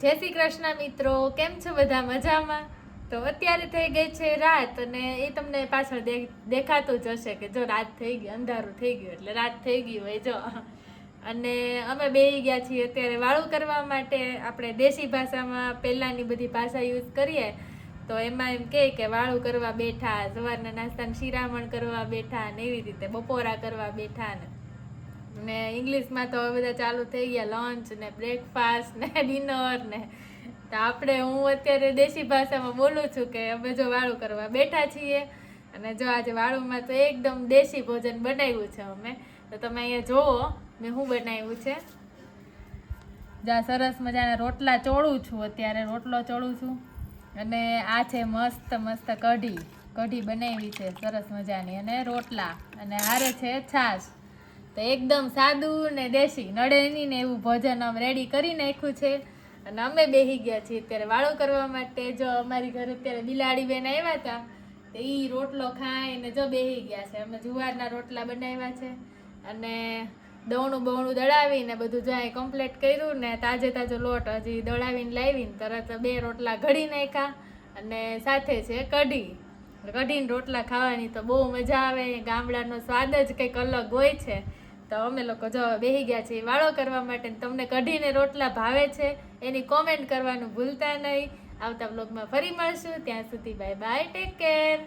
જય શ્રી કૃષ્ણ મિત્રો, કેમ છો બધા મજામાં? તો અત્યારે થઈ ગઈ છે રાત અને એ તમને પાછળ દેખાતું જ હશે કે જો રાત થઈ ગઈ, અંધારું થઈ ગયું એટલે રાત થઈ ગઈ હોય જો. અને અમે બે ગયા છીએ અત્યારે વાળું કરવા માટે. આપણે દેશી ભાષામાં પહેલાંની બધી ભાષા યુઝ કરીએ. તો એમાં એમ કહે કે વાળું કરવા બેઠા, સવારના નાસ્તાને શિરામણ કરવા બેઠા ને એવી રીતે બપોરા કરવા બેઠા ને ને ઇંગ્લિશમાં તો હવે બધા ચાલુ થઈ ગયા લંચ ને બ્રેકફાસ્ટ ને ડિનર ને. તો આપણે હું અત્યારે દેશી ભાષામાં બોલું છું કે અમે જો વાળું કરવા બેઠા છીએ અને જો આજે વાળુમાં તો એકદમ દેશી ભોજન બનાવ્યું છે અમે. તો તમે અહીંયા જુઓ મેં શું બનાવ્યું છે? જ્યાં સરસ મજાના રોટલા ચોળું છું અત્યારે, રોટલો ચોળું છું. અને આ છે મસ્ત મસ્ત કઢી. કઢી બનાવી છે, સરસ મજાની. અને રોટલા. અને હારે છે છાશ. તો એકદમ સાદું ને દેશી નડે ને એવું ભોજન અમે રેડી કરી નાખ્યું છે. અને અમે બેસી ગયા છીએ અત્યારે વાળું કરવા માટે. જો અમારી ઘરે અત્યારે બિલાડી બેન આવ્યા હતા, તો એ રોટલો ખાઈને જો બેસી ગયા છે. અમે જુવારના રોટલા બનાવ્યા છે અને દવણું બવણું દળાવીને બધું જો અહીં કમ્પ્લીટ કર્યું ને તાજે તાજો લોટ હજી દળાવીને લાવીને તરત બે રોટલા ઘડી નાખ્યા અને સાથે છે કઢી. કઢીને રોટલા ખાવાની તો બહુ મજા આવે. ગામડાનો સ્વાદ જ કંઈક અલગ હોય છે. તો અમે લોકો જો બેહી ગયા છીએ વાળો કરવા માટે તમને કઢીને રોટલા ભાવે છે, એની કોમેન્ટ કરવાનું ભૂલતા નહીં. આવતા બ્લોગમાં ફરી મળશું. ત્યાં સુધી બાય બાય ટેક કેર